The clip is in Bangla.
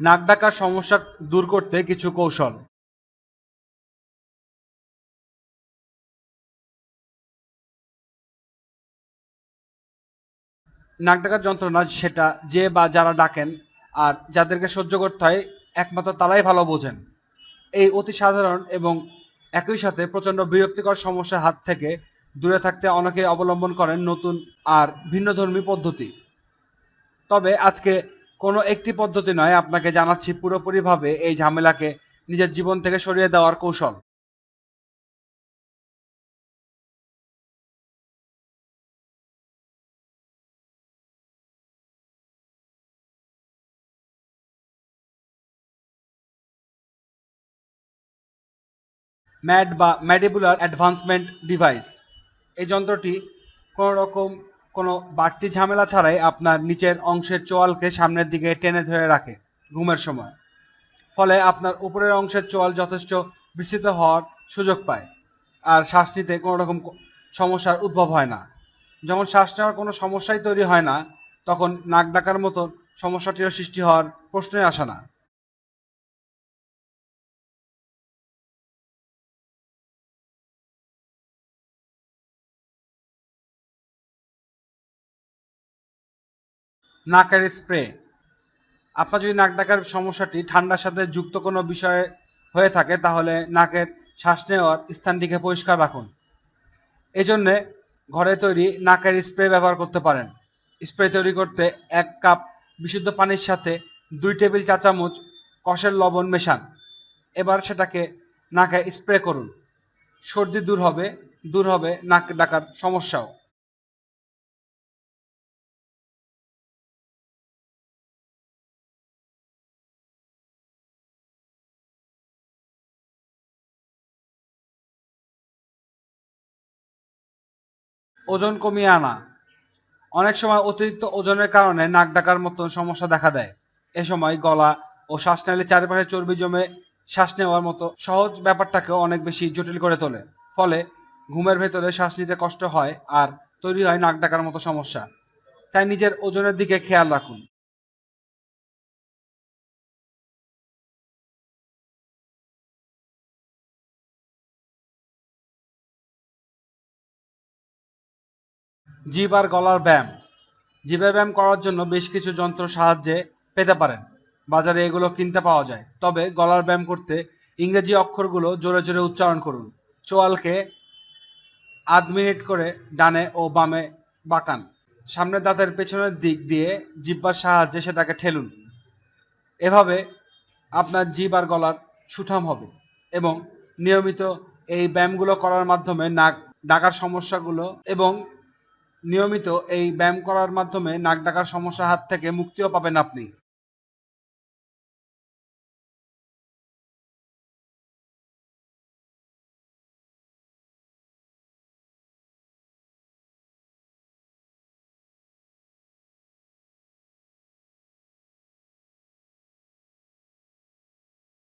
নাক ডাকার সমস্যা দূর করতে কিছু কৌশল। নাক ডাকার যন্ত্রণা সেটা যে বা যারা ডাকেন আর যাদেরকে সহ্য করতে হয়, একমাত্র তারাই ভালো বোঝেন। এই অতি সাধারণ এবং একই সাথে প্রচণ্ড বিরক্তিকর সমস্যার হাত থেকে দূরে থাকতে অনেকে অবলম্বন করেন নতুন আর ভিন্নধর্মী পদ্ধতি। তবে আজকে কোনো একটি পদ্ধতি নয়, আপনাকে জানাচ্ছি পুরোপুরিভাবে এই ঝামেলাকে নিজের জীবন থেকে সরিয়ে দেওয়ার কৌশল। ম্যাড বা ম্যাডিবুলার অ্যাডভান্সমেন্ট ডিভাইস। এই যন্ত্রটি কোনো রকম কোনো বাড়তি ঝামেলা ছাড়াই আপনার নিচের অংশের চোয়ালকে সামনের দিকে টেনে ধরে রাখে ঘুমের সময়। ফলে আপনার উপরের অংশের চোয়াল যথেষ্ট বিস্তৃত হওয়ার সুযোগ পায় আর শ্বাস নিতে কোনো রকম সমস্যার উদ্ভব হয় না। যখন শ্বাস নেওয়ার কোনো সমস্যাই তৈরি হয় না, তখন নাক ডাকার মতো সমস্যাটিও সৃষ্টি হওয়ার প্রশ্নই আসে না। নাকের স্প্রে। আপনার যদি নাক ডাকার সমস্যাটি ঠান্ডার সাথে যুক্ত কোনো বিষয়ে হয়ে থাকে, তাহলে নাকের শ্বাস নেওয়ার স্থানটিকে পরিষ্কার রাখুন। এই জন্যে ঘরে তৈরি নাকের স্প্রে ব্যবহার করতে পারেন। স্প্রে তৈরি করতে এক কাপ বিশুদ্ধ পানির সাথে দুই টেবিল চা চামচ কষের লবণ মেশান। এবার সেটাকে নাকে স্প্রে করুন। সর্দি দূর হবে দূর হবে নাক ডাকার সমস্যাও। ওজন কমিয়ে আনা। অনেক সময় অতিরিক্ত ওজনের কারণে নাক ডাকার মতন সমস্যা দেখা দেয়। এ সময় গলা ও শ্বাসনালীর চারিপাশে চর্বি জমে শ্বাস নেওয়ার মতো সহজ ব্যাপারটাকেও অনেক বেশি জটিল করে তোলে। ফলে ঘুমের ভেতরে শ্বাস নিতে কষ্ট হয় আর তৈরি হয় নাক ডাকার মতো সমস্যা। তাই নিজের ওজনের দিকে খেয়াল রাখুন। জিভ আর গলার ব্যায়াম। জিভের ব্যায়াম করার জন্য বেশ কিছু যন্ত্র সাহায্যে পেতে পারেন। বাজারে এগুলো কিনতে পাওয়া যায়। তবে গলার ব্যায়াম করতে ইংরেজি অক্ষরগুলো জোরে জোরে উচ্চারণ করুন। চোয়ালকে আধ মিনিট করে ডানে ও বামে বাঁকান। সামনের দাঁতের পেছনের দিক দিয়ে জিব্বার সাহায্যে সেটাকে ঠেলুন। এভাবে আপনার জিভ আর গলার সুঠাম হবে এবং নিয়মিত এই ব্যায়ামগুলো করার মাধ্যমে নাক ডাকার সমস্যাগুলো এবং নিয়মিত এই ব্যায়াম করার মাধ্যমে নাক ডাকার সমস্যা হাত থেকে মুক্তিও পাবেন আপনি।